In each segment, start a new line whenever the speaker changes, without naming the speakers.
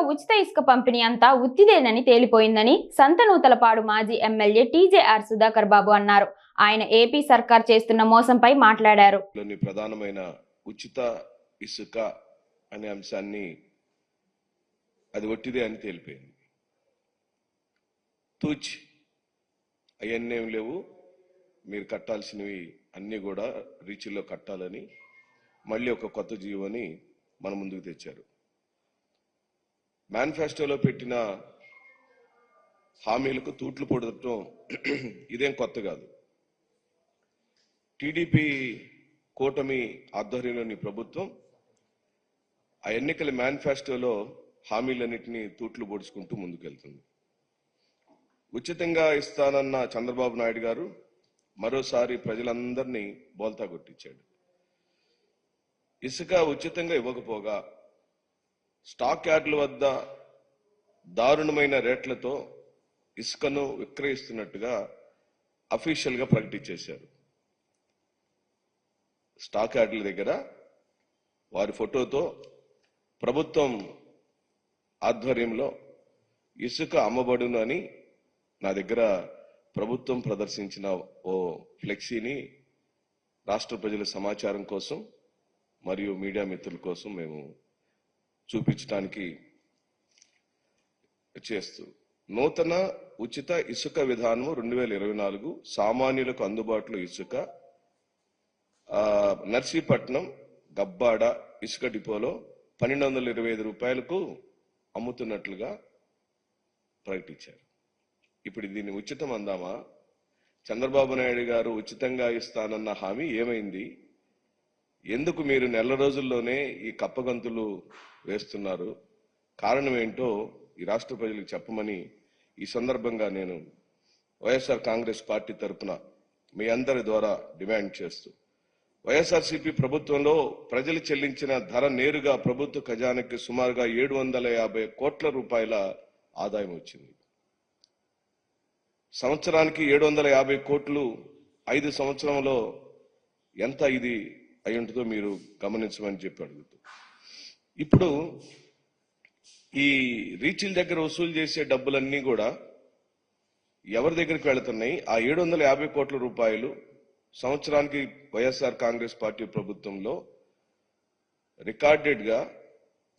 ఉచిత ఇసుక పంపిణీ అంతా ఉత్తిదేనని తేలిపోయిందని సంతనూతలపాడు మాజీ ఎమ్మెల్యే టీజేఆర్ సుధాకర్ బాబు అన్నారు. ఆయన ఏపీ సర్కార్ చేస్తున్న మోసంపై మాట్లాడారు.
ప్రధానమైన ఉచిత ఇసుక అనే అంశాన్ని అది ఒట్టిదే అని తేలిపోయింది. తూచ్ అవన్నీ ఏం లేవు. మీరు కట్టాల్సినవి అన్నీ కూడా రీచ్లో కట్టాలని మళ్ళీ ఒక కొత్త జీవోని మన ముందుకు తెచ్చారు. మేనిఫెస్టోలో పెట్టిన హామీలకు తూట్లు పొడటం ఇదేం కొత్త కాదు. టీడీపీ కూటమి ఆధ్వర్యంలోని ప్రభుత్వం ఆ ఎన్నికల మేనిఫెస్టోలో హామీలన్నింటినీ తూట్లు పొడుచుకుంటూ ముందుకెళ్తుంది. ఉచితంగా ఇస్తానన్న చంద్రబాబు నాయుడు గారు మరోసారి ప్రజలందరినీ బోల్తా కొట్టించాడు. ఇసుక ఉచితంగా ఇవ్వకపోగా స్టాక్ యార్డుల వద్ద దారుణమైన రేట్లతో ఇసుకను విక్రయిస్తున్నట్టుగా అఫీషియల్గా ప్రకటించేశారు. స్టాక్ యార్డుల దగ్గర వారి ఫోటోతో ప్రభుత్వం ఆధ్వర్యంలో ఇసుక అమ్మబడును అని నా దగ్గర ప్రభుత్వం ప్రదర్శించిన ఓ ఫ్లెక్సీని రాష్ట్ర ప్రజల సమాచారం కోసం మరియు మీడియా మిత్రుల కోసం మేము చూపించడానికి చేస్తూ. నూతన ఉచిత ఇసుక విధానం రెండు వేల ఇరవై నాలుగు సామాన్యులకు అందుబాటులో ఇసుక. నర్సీపట్నం గబ్బాడ ఇసుక డిపోలో పన్నెండు వందల ఇరవై ఐదు రూపాయలకు అమ్ముతున్నట్లుగా ప్రకటించారు. ఇప్పుడు దీన్ని ఉచితం అందామా? చంద్రబాబు నాయుడు గారు ఉచితంగా ఇస్తానన్న హామీ ఏమైంది? ఎందుకు మీరు నెల రోజుల్లోనే ఈ కప్పగంతులు వేస్తున్నారు? కారణం ఏంటో ఈ రాష్ట్ర ప్రజలకు చెప్పమని ఈ సందర్భంగా నేను వైఎస్ఆర్ కాంగ్రెస్ పార్టీ తరపున మీ అందరి ద్వారా డిమాండ్ చేస్తూ వైఎస్ఆర్సీపీ ప్రభుత్వంలో ప్రజలు చెల్లించిన ధర నేరుగా ప్రభుత్వ ఖజానాకి సుమారుగా ఏడు వందల యాభై కోట్ల రూపాయల ఆదాయం వచ్చింది. సంవత్సరానికి ఏడు వందల యాభై కోట్లు ఐదు సంవత్సరంలో ఎంత ఇది అయి ఉంటుందో మీరు గమనించమని చెప్పి అడుగుతూ. ఇప్పుడు ఈ రీచిల్ దగ్గర వసూలు చేసే డబ్బులన్నీ కూడా ఎవరి దగ్గరికి వెళుతున్నాయి? ఆ ఏడు వందల యాభై కోట్ల రూపాయలు సంవత్సరానికి వైఎస్ఆర్ కాంగ్రెస్ పార్టీ ప్రభుత్వంలో రికార్డెడ్గా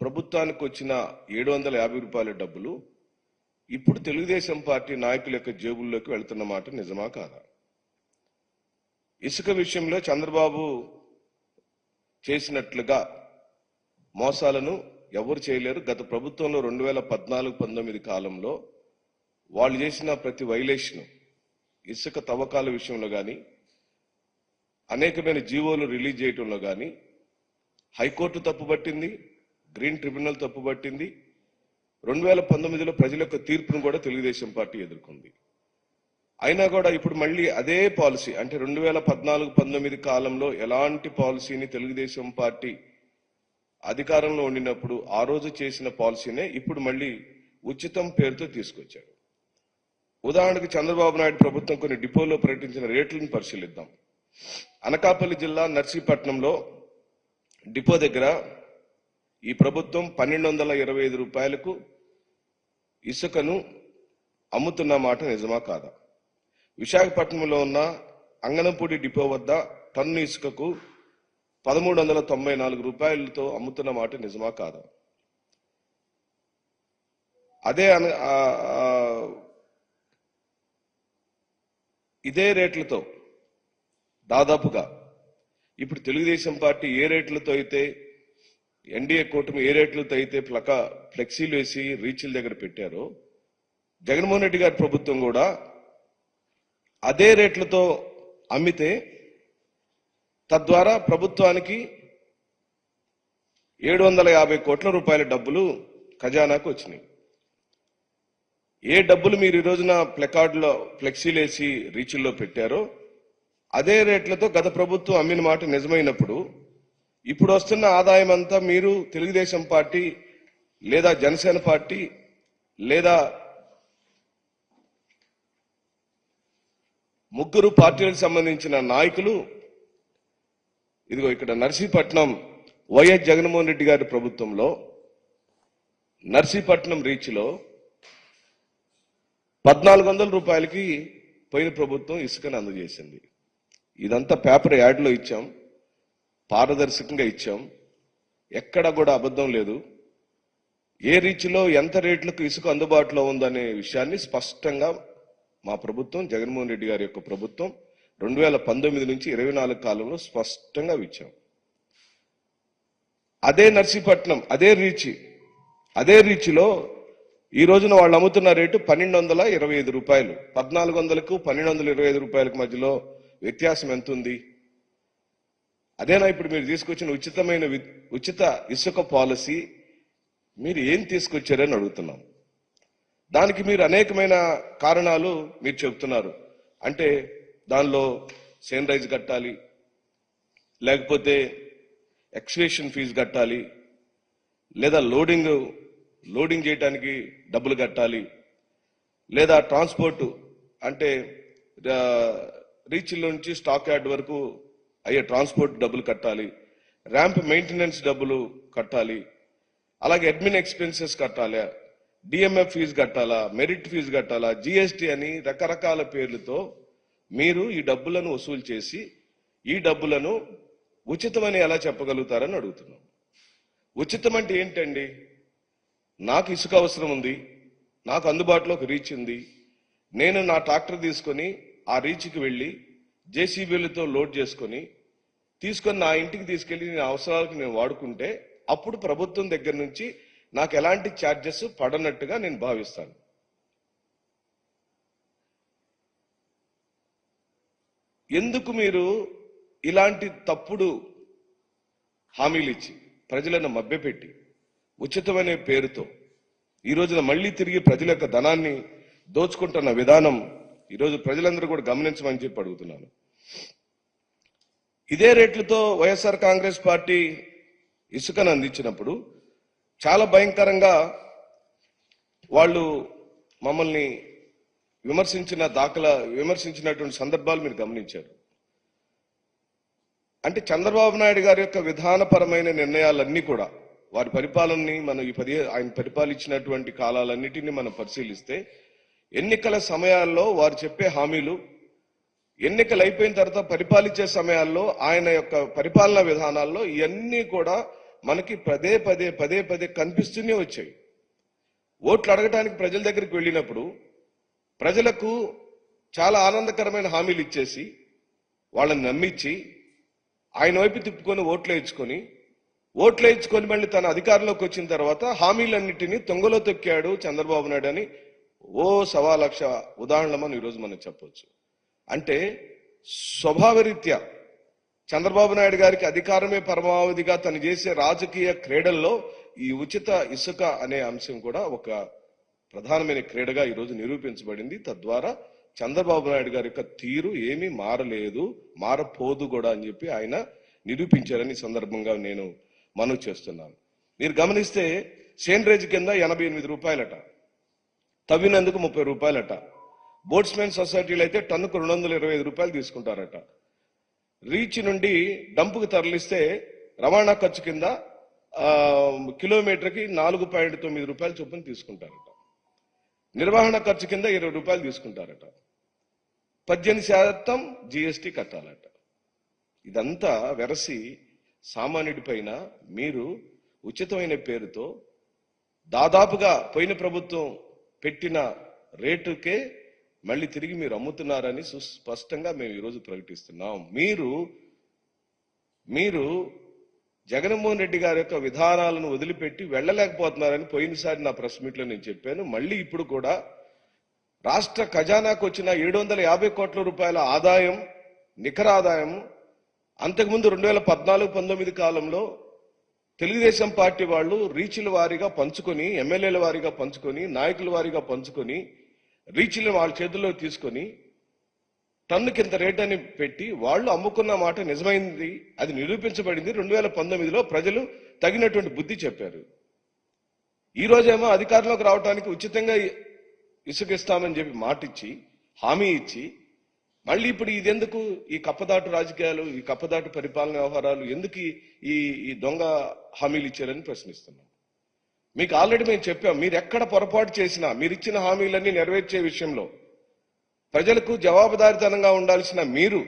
ప్రభుత్వానికి వచ్చిన ఏడు వందల యాభై రూపాయల డబ్బులు ఇప్పుడు తెలుగుదేశం పార్టీ నాయకుల యొక్క జేబుల్లోకి వెళ్తున్న మాట నిజమా కాదా? ఇసుక విషయంలో చంద్రబాబు చేసినట్లుగా మోసాలను ఎవరు చేయలేరు. గత ప్రభుత్వంలో రెండు వేల పద్నాలుగు పంతొమ్మిది కాలంలో వాళ్ళు చేసిన ప్రతి వైలేషన్ ఇసుక తవ్వకాల విషయంలో కానీ అనేకమైన జీవోలు రిలీజ్ చేయటంలో కానీ హైకోర్టు తప్పుపట్టింది గ్రీన్ ట్రిబ్యునల్ తప్పుపట్టింది రెండు వేల పంతొమ్మిదిలో ప్రజల యొక్క తీర్పును కూడా తెలుగుదేశం పార్టీ ఎదుర్కొంది. అయినా కూడా ఇప్పుడు మళ్ళీ అదే పాలసీ అంటే రెండు వేల పద్నాలుగు పంతొమ్మిది కాలంలో ఎలాంటి పాలసీని తెలుగుదేశం పార్టీ అధికారంలో ఉండినప్పుడు ఆ రోజు చేసిన పాలసీనే ఇప్పుడు మళ్ళీ ఉచితం పేరుతో తీసుకొచ్చారు. ఉదాహరణకు చంద్రబాబు నాయుడు ప్రభుత్వం కొన్ని డిపోలో ప్రకటించిన రేట్లను పరిశీలిద్దాం. అనకాపల్లి జిల్లా నర్సీపట్నంలో డిపో దగ్గర ఈ ప్రభుత్వం పన్నెండు వందల ఇరవై ఐదు రూపాయలకు ఇసుకను అమ్ముతున్న మాట నిజమా కాదా? విశాఖపట్నంలో ఉన్న అంగనంపూడి డిపో వద్ద టన్ను ఇసుకకు పదమూడు వందల తొంభై నాలుగు రూపాయలతో అమ్ముతున్న మాట నిజమా కాదా? అదే అన- ఇదే రేట్లతో దాదాపుగా ఇప్పుడు తెలుగుదేశం పార్టీ ఏ రేట్లతో అయితే ఎన్డీఏ కూటమి ఏ రేట్లతో అయితే ప్లక ఫ్లెక్సీలు వేసి రీచ్ల దగ్గర పెట్టారో జగన్మోహన్ రెడ్డి గారి ప్రభుత్వం కూడా అదే రేట్లతో అమ్మితే తద్వారా ప్రభుత్వానికి ఏడు వందల యాభై కోట్ల రూపాయల డబ్బులు ఖజానాకు వచ్చినాయి. ఏ డబ్బులు మీరు ఈ రోజున ప్లకార్డులో ఫ్లెక్సీలేసి రీచ్ల్లో పెట్టారో అదే రేట్లతో గత ప్రభుత్వం అమ్మిన మాట నిజమైనప్పుడు ఇప్పుడు వస్తున్న ఆదాయం అంతా మీరు తెలుగుదేశం పార్టీ లేదా జనసేన పార్టీ లేదా ముగ్గురు పార్టీలకు సంబంధించిన నాయకులు ఇదిగో ఇక్కడ నర్సీపట్నం వైఎస్ జగన్మోహన్ రెడ్డి గారి ప్రభుత్వంలో నర్సీపట్నం రీచ్లో పద్నాలుగు వందల రూపాయలకి పోయిన ప్రభుత్వం ఇసుకను అందజేసింది. ఇదంతా పేపర్ యాడ్లో ఇచ్చాం పారదర్శకంగా ఇచ్చాం. ఎక్కడ కూడా అబద్ధం లేదు. ఏ రీచ్లో ఎంత రేట్లకు ఇసుక అందుబాటులో ఉందనే విషయాన్ని స్పష్టంగా మా ప్రభుత్వం జగన్మోహన్ రెడ్డి గారి యొక్క ప్రభుత్వం రెండు వేల పంతొమ్మిది నుంచి ఇరవై నాలుగు కాలంలో స్పష్టంగా ఇచ్చాం అదే నర్సీపట్నం అదే రీచ్ అదే రీచ్లో ఈ రోజున వాళ్ళు అమ్ముతున్న రేటు పన్నెండు వందల ఇరవై ఐదు రూపాయలు. పద్నాలుగు వందలకు పన్నెండు వందల ఇరవై ఐదు రూపాయలకు మధ్యలో వ్యత్యాసం ఎంత ఉంది? అదేనా ఇప్పుడు మీరు తీసుకొచ్చిన ఉచితమైన ఉచిత ఇసుక పాలసీ మీరు ఏం తీసుకొచ్చారని అడుగుతున్నాం. దానికి మీరు అనేకమైన కారణాలు మీరు చెబుతున్నారు. అంటే దానిలో సేన్ రైజ్ కట్టాలి లేకపోతే ఎక్స్వేషన్ ఫీజు కట్టాలి లేదా లోడింగ్ లోడింగ్ చేయడానికి డబ్బులు కట్టాలి లేదా ట్రాన్స్పోర్ట్ అంటే ఆ, రీచ్లో నుంచి స్టాక్ యార్డ్ వరకు అయ్యే ట్రాన్స్పోర్ట్ డబ్బులు కట్టాలి ర్యాంప్ మెయింటెనెన్స్ డబ్బులు కట్టాలి అలాగే అడ్మిన్ ఎక్స్పెన్సెస్ కట్టాలి డిఎంఎఫ్ ఫీజు కట్టాలా మెరిట్ ఫీజు కట్టాలా జిఎస్టి అని రకరకాల పేర్లతో మీరు ఈ డబ్బులను వసూలు చేసి ఈ డబ్బులను ఉచితమని ఎలా చెప్పగలుగుతారని అడుగుతున్నాం. ఉచితం అంటే ఏంటండి? నాకు ఇసుక అవసరం ఉంది నాకు అందుబాటులో ఒక రీచ్ ఉంది నేను నా ట్రాక్టర్ తీసుకొని ఆ రీచ్కి వెళ్ళి జేసీబీలతో లోడ్ చేసుకొని తీసుకొని నా ఇంటికి తీసుకెళ్ళి నేను అవసరాలకు నేను వాడుకుంటే అప్పుడు ప్రభుత్వం దగ్గర నుంచి నాకు ఎలాంటి ఛార్జెస్ పడనట్టుగా నేను భావిస్తాను. ఎందుకు మీరు ఇలాంటి తప్పుడు హామీలు ఇచ్చి ప్రజలను మభ్యపెట్టి ఉచితమనే పేరుతో ఈ రోజున మళ్ళీ తిరిగి ప్రజల యొక్క ధనాన్ని దోచుకుంటున్న విధానం ఈరోజు ప్రజలందరూ కూడా గమనించమని చెప్పి అడుగుతున్నాను. ఇదే రేట్లతో వైఎస్ఆర్ కాంగ్రెస్ పార్టీ ఇసుకను అందించినప్పుడు చాలా భయంకరంగా వాళ్ళు మమ్మల్ని విమర్శించిన దాఖలా విమర్శించినటువంటి సందర్భాలు మీరు గమనించారు. అంటే చంద్రబాబు నాయుడు గారి యొక్క విధానపరమైన నిర్ణయాలన్నీ కూడా వారి పరిపాలనని మనం ఈ పది ఆయన పరిపాలించినటువంటి కాలాలన్నిటినీ మనం పరిశీలిస్తే ఎన్నికల సమయాల్లో వారు చెప్పే హామీలు ఎన్నికలు అయిపోయిన తర్వాత పరిపాలించే సమయాల్లో ఆయన యొక్క పరిపాలనా విధానాల్లో ఇవన్నీ కూడా మనకి పదే పదే పదే పదే కనిపిస్తూనే వచ్చాయి. ఓట్లు అడగటానికి ప్రజల దగ్గరికి వెళ్ళినప్పుడు ప్రజలకు చాలా ఆనందకరమైన హామీలు ఇచ్చేసి వాళ్ళని నమ్మించి ఆయన వైపు తిప్పుకొని ఓట్లు వేయించుకొని ఓట్లు వేయించుకొని మళ్ళీ తన అధికారంలోకి వచ్చిన తర్వాత హామీలన్నింటినీ తొంగలో తొక్కాడు చంద్రబాబు నాయుడు అని ఓ సవా లక్ష ఉదాహరణలు మనం ఈరోజు మనం చెప్పవచ్చు అంటే స్వభావరీత్యా చంద్రబాబు నాయుడు గారికి అధికారమే పరమావధిగా తను చేసే రాజకీయ క్రీడల్లో ఈ ఉచిత ఇసుక అనే అంశం కూడా ఒక ప్రధానమైన క్రీడగా ఈరోజు నిరూపించబడింది. తద్వారా చంద్రబాబు నాయుడు గారి యొక్క తీరు ఏమీ మారలేదు మారపోదు కూడా అని చెప్పి ఆయన నిరూపించారని సందర్భంగా నేను మనవి చేస్తున్నాను. మీరు గమనిస్తే సేండ్రేజ్ కింద ఎనభై ఎనిమిది రూపాయలట తవ్వినందుకు ముప్పై రూపాయలట. బోట్స్మెన్ సొసైటీలు అయితే టన్నుకు రెండు వందల ఇరవై ఐదు రూపాయలు తీసుకుంటారట. రీచ్ నుండి డంపుకు తరలిస్తే రవాణా ఖర్చు కింద కిలోమీటర్కి నాలుగు పాయింట్ తొమ్మిది రూపాయలు చొప్పున తీసుకుంటారట. నిర్వహణ ఖర్చు కింద ఇరవై రూపాయలు తీసుకుంటారట. పద్దెనిమిది శాతం జిఎస్టీ కట్టాలట. ఇదంతా వెరసి సామాన్యుడి పైన మీరు ఉచితమైన పేరుతో దాదాపుగా పోయిన ప్రభుత్వం పెట్టిన రేటుకే మళ్ళీ తిరిగి మీరు అమ్ముతున్నారని సుస్పష్టంగా మేము ఈరోజు ప్రకటిస్తున్నాం. మీరు మీరు జగన్మోహన్ రెడ్డి గారి యొక్క విధానాలను వదిలిపెట్టి వెళ్ళలేకపోతున్నారని పోయినసారి నా ప్రెస్ మీట్లో నేను చెప్పాను. మళ్ళీ ఇప్పుడు కూడా రాష్ట్ర ఖజానాకు వచ్చిన ఏడు వందల యాభై కోట్ల రూపాయల ఆదాయం నికర ఆదాయం అంతకుముందు రెండు వేల పద్నాలుగు పంతొమ్మిది కాలంలో తెలుగుదేశం పార్టీ వాళ్ళు రీచ్ల వారీగా పంచుకొని ఎమ్మెల్యేల వారీగా పంచుకొని నాయకుల వారీగా పంచుకొని రీచ్లు వాళ్ళ చేతుల్లో తీసుకొని టన్నుకి ఇంత రేట్ అని పెట్టి వాళ్ళు అమ్ముకున్న మాట నిజమైంది అది నిరూపించబడింది. రెండు వేల పంతొమ్మిదిలో ప్రజలు తగినటువంటి బుద్ధి చెప్పారు. ఈ రోజేమో అధికారంలోకి రావడానికి ఉచితంగా ఇసుకిస్తామని చెప్పి మాట ఇచ్చి హామీ ఇచ్చి మళ్ళీ ఇప్పుడు ఇదెందుకు ఈ కప్పదాటు రాజకీయాలు ఈ కప్పదాటు పరిపాలన వ్యవహారాలు ఎందుకు ఈ- ఈ ఈ దొంగ హామీలు ఇచ్చారని ప్రశ్నిస్తున్నాం. మీకు ఆల్రెడీ మేము చెప్పాం మీరు ఎక్కడ పొరపాటు చేసినా మీరు ఇచ్చిన హామీలన్నీ నెరవేర్చే విషయంలో ప్రజలకు జవాబుదారితనంగా ఉండాల్సిన మీరు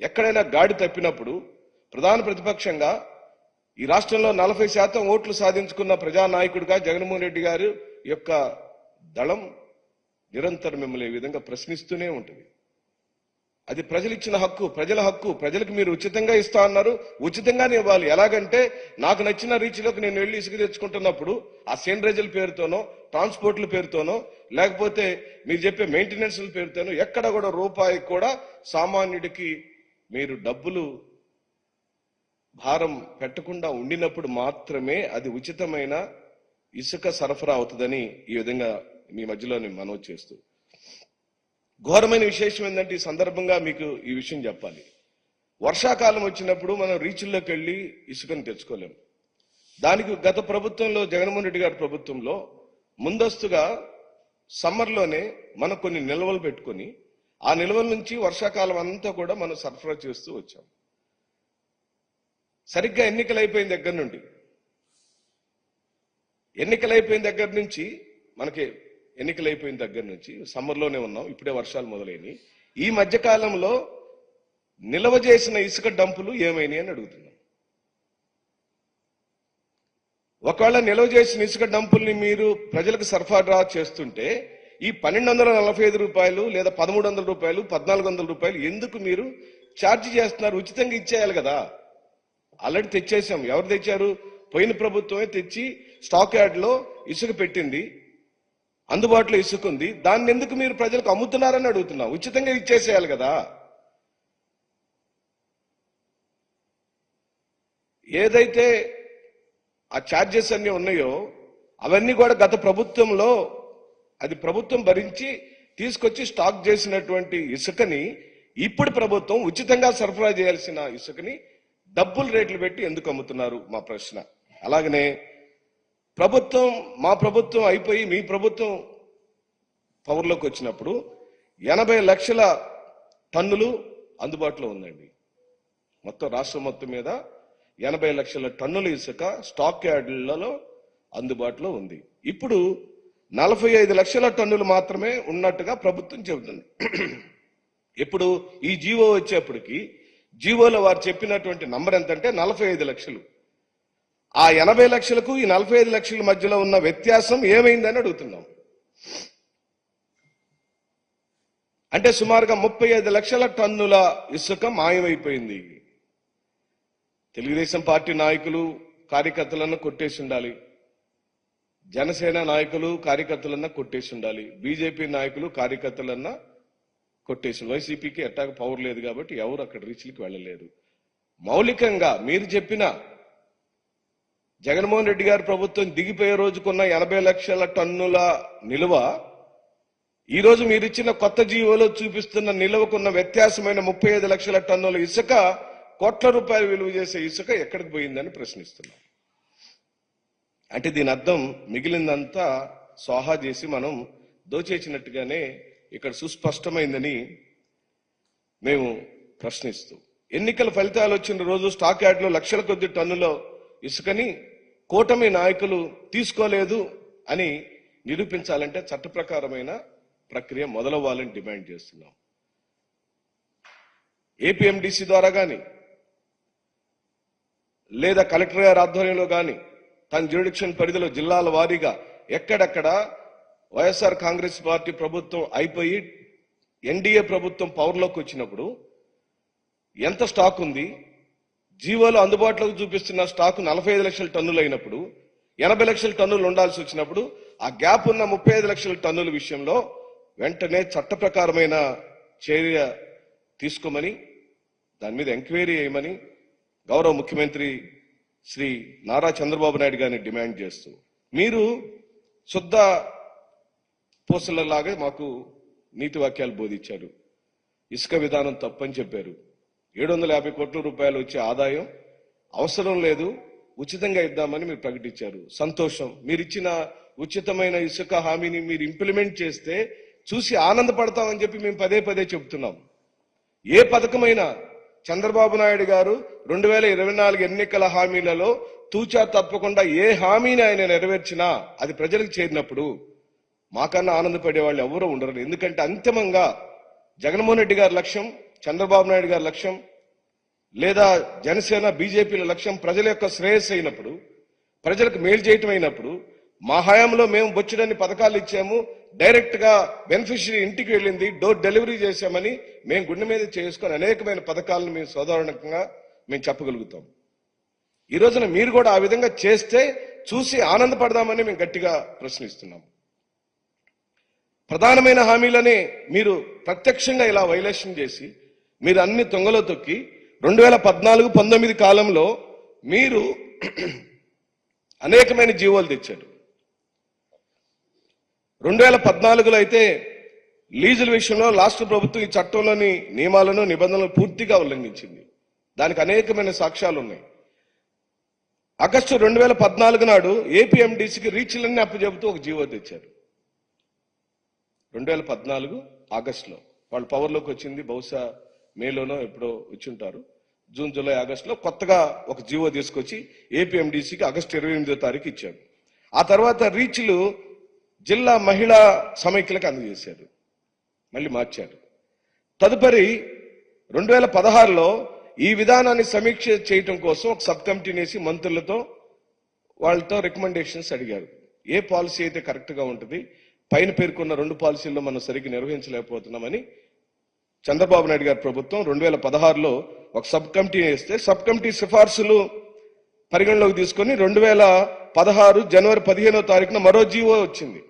ఎక్కడైనా గాడి తప్పినప్పుడు ప్రధాన ప్రతిపక్షంగా ఈ రాష్ట్రంలో నలభై శాతం ఓట్లు సాధించుకున్న ప్రజానాయకుడిగా జగన్మోహన్ రెడ్డి గారు యొక్క దళం నిరంతరం మిమ్మల్ని ఈ విధంగా ప్రశ్నిస్తూనే ఉంటుంది. అది ప్రజలు ఇచ్చిన హక్కు ప్రజల హక్కు ప్రజలకు మీరు ఉచితంగా ఇస్తా అన్నారు. ఉచితంగానే ఇవ్వాలి. ఎలాగంటే నాకు నచ్చిన రీచ్లోకి నేను వెళ్ళి ఇసుక తెచ్చుకుంటున్నప్పుడు ఆ సేండ్రేజల్ పేరుతోనో ట్రాన్స్పోర్ట్ల పేరుతోనో లేకపోతే మీరు చెప్పే మెయింటెనెన్స్ల పేరుతోనో ఎక్కడ కూడా రూపాయి కూడా సామాన్యుడికి మీరు డబ్బులు భారం పెట్టకుండా ఉండినప్పుడు మాత్రమే అది ఉచితమైన ఇసుక సరఫరా అవుతుందని ఈ విధంగా మీ మధ్యలో మనవి చేస్తూ ఘోరమైన విశేషం ఏంటంటే ఈ సందర్భంగా మీకు ఈ విషయం చెప్పాలి. వర్షాకాలం వచ్చినప్పుడు మనం రీచుల్లోకి వెళ్ళి ఇసుకను తెచ్చుకోలేము దానికి గత ప్రభుత్వంలో జగన్మోహన్ రెడ్డి గారి ప్రభుత్వంలో ముందస్తుగా సమ్మర్లోనే మనం కొన్ని నిల్వలు పెట్టుకొని ఆ నిల్వల నుంచి వర్షాకాలం అంతా కూడా మనం సరఫరా చేస్తూ వచ్చాం. సరిగ్గా ఎన్నికలు అయిపోయిన దగ్గర నుండి ఎన్నికలు అయిపోయిన దగ్గర నుంచి మనకి ఎన్నికలు అయిపోయిన దగ్గర నుంచి సమ్మర్లోనే ఉన్నాం ఇప్పుడే వర్షాలు మొదలైనవి ఈ మధ్య కాలంలో నిల్వ చేసిన ఇసుక డంపులు ఏమైనాయి అని అడుగుతున్నాం. ఒకవేళ నిల్వ చేసిన ఇసుక డంపుల్ని మీరు ప్రజలకు సరఫరా చేస్తుంటే ఈ పన్నెండు వందల నలభై ఐదు రూపాయలు లేదా పదమూడు వందల రూపాయలు పద్నాలుగు వందల రూపాయలు ఎందుకు మీరు ఛార్జ్ చేస్తున్నారు? ఉచితంగా ఇచ్చేయాలి కదా. ఆల్రెడీ తెచ్చేసాం. ఎవరు తెచ్చారు? పోయిన ప్రభుత్వమే తెచ్చి స్టాక్ యార్డ్లో ఇసుక పెట్టింది. అందుబాటులో ఇసుక ఉంది దాన్ని ఎందుకు మీరు ప్రజలకు అమ్ముతున్నారని అడుగుతున్నా ఉచితంగా ఇచ్చేసేయాలి కదా. ఏదైతే ఆ ఛార్జెస్ అన్నీ ఉన్నాయో అవన్నీ కూడా గత ప్రభుత్వంలో అది ప్రభుత్వం భరించి తీసుకొచ్చి స్టాక్ చేసినటువంటి ఇసుకని ఇప్పుడు ప్రభుత్వం ఉచితంగా సరఫరా చేయాల్సిన ఇసుకని డబ్బులు రేట్లు పెట్టి ఎందుకు అమ్ముతున్నారు? మా ప్రశ్న. అలాగనే ప్రభుత్వం మా ప్రభుత్వం అయిపోయి మీ ప్రభుత్వం పవర్లోకి వచ్చినప్పుడు ఎనభై లక్షల టన్నులు అందుబాటులో ఉందండి. మొత్తం రాష్ట్రం మొత్తం మీద ఎనభై లక్షల టన్నుల ఇసుక స్టాక్ యార్డులలో అందుబాటులో ఉంది. ఇప్పుడు నలభై ఐదు లక్షల టన్నులు మాత్రమే ఉన్నట్టుగా ప్రభుత్వం చెబుతుంది. ఇప్పుడు ఈ జీవో వచ్చేప్పటికి జీవోలో వారు చెప్పినటువంటి నంబర్ ఎంతంటే నలభై ఐదు లక్షలు. ఆ ఎనభై లక్షలకు ఈ నలభై ఐదు లక్షల మధ్యలో ఉన్న వ్యత్యాసం ఏమైందని అడుగుతున్నాం. అంటే సుమారుగా ముప్పై ఐదు లక్షల టన్నుల ఇసుక మాయమైపోయింది. తెలుగుదేశం పార్టీ నాయకులు కార్యకర్తలను కొట్టేసి ఉండాలి. జనసేన నాయకులు కార్యకర్తలన్నా కొట్టేసి ఉండాలి. బీజేపీ నాయకులు కార్యకర్తలన్నా కొట్టేసి వైసీపీకి ఎట్టాగ పవర్ లేదు కాబట్టి ఎవరు అక్కడ రీచ్లకి వెళ్ళలేరు మౌలికంగా మీరు చెప్పిన జగన్మోహన్ రెడ్డి గారి ప్రభుత్వం దిగిపోయే రోజుకున్న ఎనభై లక్షల టన్నుల నిల్వ ఈరోజు మీరిచ్చిన కొత్త జీవోలో చూపిస్తున్న నిల్వకున్న వ్యత్యాసమైన ముప్పై ఐదు లక్షల టన్నుల ఇసుక కోట్ల రూపాయలు విలువ చేసే ఇసుక ఎక్కడికి పోయిందని ప్రశ్నిస్తున్నాం. అంటే దీని అర్థం మిగిలిందంతా స్వాహా చేసి మనం దోచేసినట్టుగానే ఇక్కడ సుస్పష్టమైందని మేము ప్రశ్నిస్తూ. ఎన్నికల ఫలితాలు వచ్చిన రోజు స్టాక్ యార్డ్లో లక్షల కొద్ది టన్నులో ఇసుకని కూటమి నాయకులు తీసుకోలేదు అని నిరూపించాలంటే చట్ట ప్రకారమైన ప్రక్రియ మొదలవ్వాలని డిమాండ్ చేస్తున్నాం. ఏపీఎండిసి ద్వారా కానీ లేదా కలెక్టర్ గారి ఆధ్వర్యంలో కానీ తన జ్యూడిక్షన్ పరిధిలో జిల్లాల వారీగా ఎక్కడెక్కడ వైఎస్ఆర్ కాంగ్రెస్ పార్టీ ప్రభుత్వం అయిపోయి ఎన్డీఏ ప్రభుత్వం పవర్లోకి వచ్చినప్పుడు ఎంత స్టాక్ ఉంది జీవోలో అందుబాటులోకి చూపిస్తున్న స్టాక్ నలభై ఐదు లక్షల టన్నులు అయినప్పుడు ఎనభై లక్షల టన్నులు ఉండాల్సి వచ్చినప్పుడు ఆ గ్యాప్ ఉన్న ముప్పై ఐదు లక్షల టన్నుల విషయంలో వెంటనే చట్ట ప్రకారమైన చర్య తీసుకోమని దాని మీద ఎంక్వైరీ చేయమని గౌరవ ముఖ్యమంత్రి శ్రీ నారా చంద్రబాబు నాయుడు గారిని డిమాండ్ చేస్తూ మీరు శుద్ధ పూసలలాగా మాకు నీతి వాక్యాలు బోధించారు. ఇసుక విధానం తప్పని చెప్పారు. ఏడు వందల యాభై కోట్ల రూపాయలు వచ్చే ఆదాయం అవసరం లేదు ఉచితంగా ఇద్దామని మీరు ప్రకటించారు. సంతోషం. మీరు ఇచ్చిన ఉచితమైన ఇసుక హామీని మీరు ఇంప్లిమెంట్ చేస్తే చూసి ఆనందపడతామని చెప్పి మేము పదే పదే చెబుతున్నాం. ఏ పథకమైనా చంద్రబాబు నాయుడు గారు రెండు వేల ఇరవై నాలుగు ఎన్నికల హామీలలో తూచా తప్పకుండా ఏ హామీని ఆయన నెరవేర్చినా అది ప్రజలకు చేరినప్పుడు మాకన్నా ఆనందపడే వాళ్ళు ఎవరూ ఉండరు. ఎందుకంటే అంతిమంగా జగన్మోహన్ రెడ్డి గారి లక్ష్యం చంద్రబాబు నాయుడు గారి లక్ష్యం లేదా జనసేన బీజేపీల లక్ష్యం ప్రజల యొక్క శ్రేయస్సు అయినప్పుడు ప్రజలకు మేలు చేయటం అయినప్పుడు మా హయాంలో మేము బొచ్చుడని పథకాలు ఇచ్చాము డైరెక్ట్గా బెనిఫిషరీ ఇంటికి వెళ్ళింది డోర్ డెలివరీ చేశామని మేము గుండె మీద చేసుకొని అనేకమైన పథకాలను మేము సాధారణంగా మేము చెప్పగలుగుతాం. ఈ రోజున మీరు కూడా ఆ విధంగా చేస్తే చూసి ఆనందపడదామని మేము గట్టిగా ప్రశ్నిస్తున్నాం. ప్రధానమైన హామీలని మీరు ప్రత్యక్షంగా ఇలా వైలేషన్ చేసి మీరు అన్ని తొంగలో తొక్కి రెండు వేల పద్నాలుగు పంతొమ్మిది కాలంలో మీరు అనేకమైన జీవోలు తెచ్చారు. రెండు వేల పద్నాలుగులో అయితే లీజుల విషయంలో రాష్ట్ర ప్రభుత్వం ఈ చట్టంలోని నియమాలను నిబంధనలను పూర్తిగా ఉల్లంఘించింది. దానికి అనేకమైన సాక్ష్యాలు ఉన్నాయి. ఆగస్టు రెండు వేల పద్నాలుగు నాడు ఏపీఎండిసికి రీచ్లన్నీ అప్పచెబుతూ ఒక జీవో తెచ్చారు. రెండు వేల పద్నాలుగు ఆగస్టులో వాళ్ళు పవర్లోకి వచ్చింది. బహుశా మేలోనో ఎప్పుడో వచ్చి ఉంటారు జూన్ జూలై ఆగస్టులో కొత్తగా ఒక జీవో తీసుకొచ్చి ఏపీఎండిసికి ఆగస్టు ఇరవై ఎనిమిదో తారీఖు ఇచ్చారు. ఆ తర్వాత రీచ్లు జిల్లా మహిళా సమైక్యలకు అందజేశారు. మళ్ళీ మార్చారు. తదుపరి రెండు వేల పదహారులో ఈ విధానాన్ని సమీక్ష చేయటం కోసం ఒక సబ్ కమిటీని వేసి మంత్రులతో వాళ్ళతో రికమెండేషన్స్ అడిగారు. ఏ పాలసీ అయితే కరెక్ట్గా ఉంటుంది పైన పేర్కొన్న రెండు పాలసీల్లో మనం సరిగ్గా నిర్వహించలేకపోతున్నామని చంద్రబాబు నాయుడు గారి ప్రభుత్వం రెండు వేల పదహారులో ఒక సబ్ కమిటీ వేస్తే సబ్ కమిటీ సిఫార్సులు పరిగణలోకి తీసుకొని రెండు వేల పదహారు జనవరి పదిహేనో తారీఖున మరో జీవో వచ్చింది.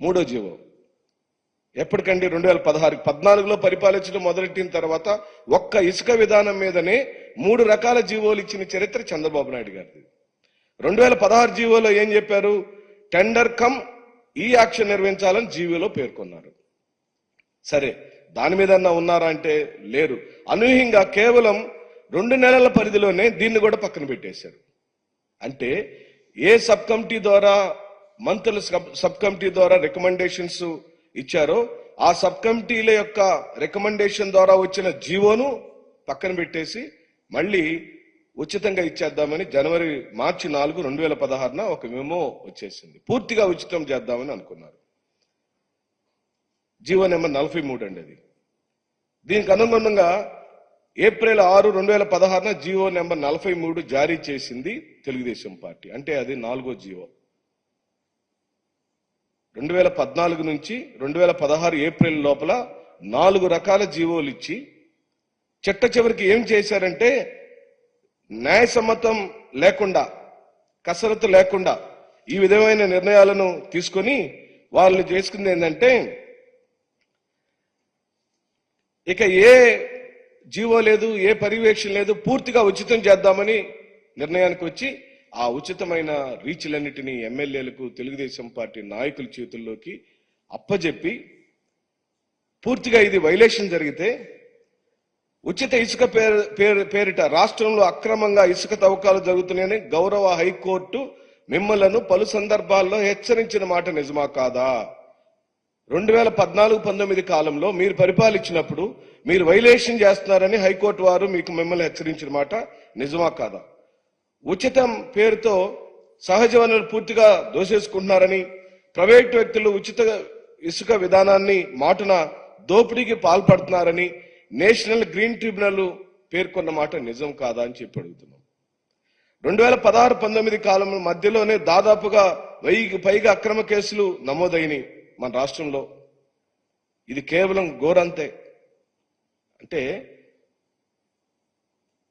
మూడో జీవో. ఎప్పటికండి రెండు వేల పదహారు పద్నాలుగులో పరిపాలించడం మొదలెట్టిన తర్వాత ఒక్క ఇసుక విధానం మీదనే మూడు రకాల జీవోలు ఇచ్చిన చరిత్ర చంద్రబాబు నాయుడు గారిది. రెండు వేల పదహారు జీవోలో ఏం చెప్పారు? టెండర్ కమ్ ఈ యాక్షన్ నిర్వహించాలని జీవోలో పేర్కొన్నారు. సరే దాని మీద ఉన్నారా అంటే లేరు. అనూహ్యంగా కేవలం రెండు నెలల పరిధిలోనే దీన్ని కూడా పక్కన పెట్టేశారు. అంటే ఏ సబ్ కమిటీ ద్వారా మంత్రుల సబ్- సబ్ కమిటీ ద్వారా రికమెండేషన్స్ ఇచ్చారో ఆ సబ్ కమిటీల యొక్క రికమెండేషన్ ద్వారా వచ్చిన జీవోను పక్కన పెట్టేసి మళ్ళీ ఉచితంగా ఇచ్చేద్దామని జనవరి మార్చి నాలుగు రెండు వేల పదహారున ఒక మెమో వచ్చేసింది. పూర్తిగా ఉచితం చేద్దామని అనుకున్నారు. జీవో నెంబర్ నలభై మూడు అండి అది. దీనికి అనుగుణంగా ఏప్రిల్ ఆరు రెండు వేల పదహారున జీవో నెంబర్ నలభై మూడు జారీ చేసింది తెలుగుదేశం పార్టీ. అంటే అది నాలుగో జీవో రెండు వేల పద్నాలుగు నుంచి రెండు వేల పదహారు ఏప్రిల్ లోపల నాలుగు రకాల జీవోలు ఇచ్చి చెట్ట చివరికి ఏం చేశారంటే న్యాయసమ్మతం లేకుండా కసరత్తు లేకుండా ఈ విధమైన నిర్ణయాలను తీసుకొని వాళ్ళు చేసుకుంది ఏంటంటే ఇక ఏ జీవో లేదు ఏ పర్యవేక్షణ లేదు పూర్తిగా ఉచితం చేద్దామని నిర్ణయానికి వచ్చి ఆ ఉచితమైన రీచ్లన్నిటినీ ఎమ్మెల్యేలకు తెలుగుదేశం పార్టీ నాయకుల చేతుల్లోకి అప్పజెప్పి పూర్తిగా ఇది వైలేషన్ జరిగితే ఉచిత ఇసుక పేరు పేరు పేరిట రాష్ట్రంలో అక్రమంగా ఇసుక తవ్వకాలు జరుగుతున్నాయని గౌరవ హైకోర్టు మిమ్మలను పలు సందర్భాల్లో హెచ్చరించిన మాట నిజమా కాదా? రెండు వేల పద్నాలుగు పంతొమ్మిది కాలంలో మీరు పరిపాలించినప్పుడు మీరు వైలేషన్ చేస్తున్నారని హైకోర్టు వారు మీకు మిమ్మల్ని హెచ్చరించిన మాట నిజమా కాదా? ఉచితం పేరుతో సహజ వనరులు పూర్తిగా దోసేసుకుంటున్నారని ప్రైవేట్ వ్యక్తులు ఉచిత ఇసుక విధానాన్ని మాటున దోపిడీకి పాల్పడుతున్నారని నేషనల్ గ్రీన్ ట్రిబ్యునల్ పేర్కొన్న మాట నిజం కాదా అని చెప్పి అడుగుతున్నాం. రెండు వేల పదహారు పంతొమ్మిది కాలం మధ్యలోనే దాదాపుగా వెయ్యికి పైగా అక్రమ కేసులు నమోదైనవి మన రాష్ట్రంలో. ఇది కేవలం గోరంతే. అంటే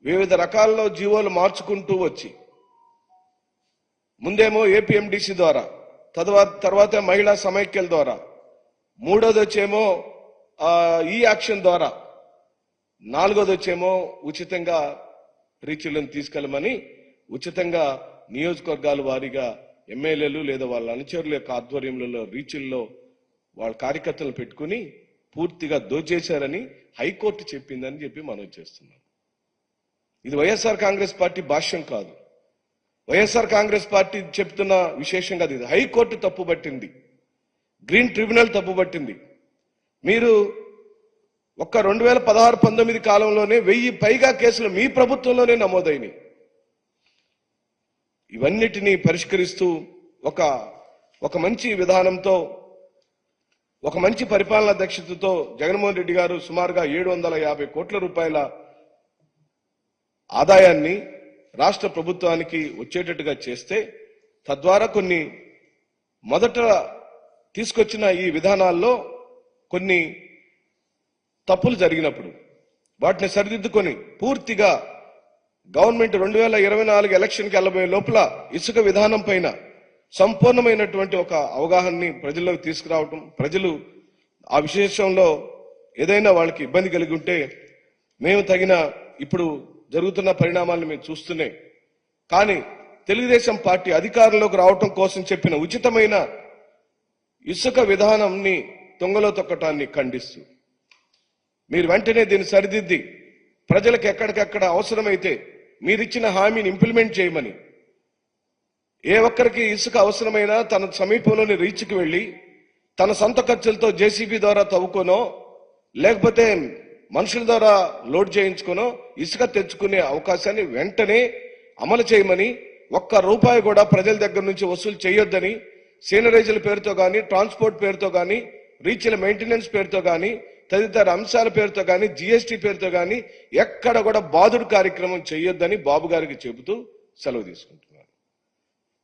వివిధ రకాల్లో జీవోలు మార్చుకుంటూ వచ్చి ముందేమో ఏపీఎండిసి ద్వారా తర్వాత తర్వాత మహిళా సమైక్యల ద్వారా మూడోది వచ్చేమో ఈ యాక్షన్ ద్వారా నాలుగోది వచ్చేమో ఉచితంగా రీచులను తీసుకెళ్ళమని ఉచితంగా నియోజకవర్గాల వారీగా ఎమ్మెల్యేలు లేదా వాళ్ళ అనుచరుల యొక్క ఆధ్వర్యంలో రీచుల్లో వాళ్ళ కార్యకర్తలు పెట్టుకుని పూర్తిగా దోచేశారని హైకోర్టు చెప్పిందని చెప్పి మనం చేస్తున్నాం. ఇది వైఎస్ఆర్ కాంగ్రెస్ పార్టీ భాష్యం కాదు. వైఎస్ఆర్ కాంగ్రెస్ పార్టీ చెప్తున్న విశేషం కాదు ఇది హైకోర్టు తప్పుబట్టింది గ్రీన్ ట్రిబ్యునల్ తప్పుబట్టింది మీరు ఒక్క రెండు వేల పదహారు పంతొమ్మిది కాలంలోనే వెయ్యి పైగా కేసులు మీ ప్రభుత్వంలోనే నమోదైనవి ఇవన్నిటినీ పరిష్కరిస్తూ ఒక ఒక మంచి విధానంతో ఒక మంచి పరిపాలనా దక్షతతో జగన్మోహన్ రెడ్డి గారు సుమారుగా ఏడు వందల యాభై కోట్ల రూపాయల ఆదాయాన్ని రాష్ట్ర ప్రభుత్వానికి వచ్చేటట్టుగా చేస్తే తద్వారా కొన్ని మొదట తీసుకొచ్చిన ఈ విధానాల్లో కొన్ని తప్పులు జరిగినప్పుడు వాటిని సరిదిద్దుకొని పూర్తిగా గవర్నమెంట్ రెండు వేల ఇరవై నాలుగు ఎలక్షన్కి వెళ్ళబోయే లోపల ఇసుక విధానం పైన సంపూర్ణమైనటువంటి ఒక అవగాహనని ప్రజల్లోకి తీసుకురావటం ప్రజలు ఆ విశేషంలో ఏదైనా వాళ్ళకి ఇబ్బంది కలిగి ఉంటే మేము తగిన ఇప్పుడు జరుగుతున్న పరిణామాలను మేము చూస్తున్నాయి కానీ తెలుగుదేశం పార్టీ అధికారంలోకి రావటం కోసం చెప్పిన ఉచితమైన ఇసుక విధానంని తొంగలో తొక్కటాన్ని ఖండిస్తూ మీరు వెంటనే దీన్ని సరిదిద్ది. ప్రజలకు ఎక్కడికెక్కడ అవసరమైతే మీరిచ్చిన హామీని ఇంప్లిమెంట్ చేయమని. ఏ ఒక్కరికి ఇసుక అవసరమైనా తన సమీపంలోని రీచ్కి వెళ్ళి తన సొంత ఖర్చులతో జేసీబీ ద్వారా తవ్వుకోనో లేకపోతే మనుషుల ద్వారా లోడ్ చేయించుకోనో ఇసుక తెచ్చుకునే అవకాశాన్ని వెంటనే అమలు చేయమని ఒక్క రూపాయి కూడా ప్రజల దగ్గర నుంచి వసూలు చేయొద్దని సీనరేజీల పేరుతో కానీ ట్రాన్స్పోర్ట్ పేరుతో కానీ రీచ్ల మెయింటెనెన్స్ పేరుతో కానీ తదితర అంశాల పేరుతో కానీ జీఎస్టీ పేరుతో కానీ ఎక్కడ కూడా బాధుడు కార్యక్రమం చేయొద్దని బాబు గారికి చెబుతూ సెలవు తీసుకుంటాం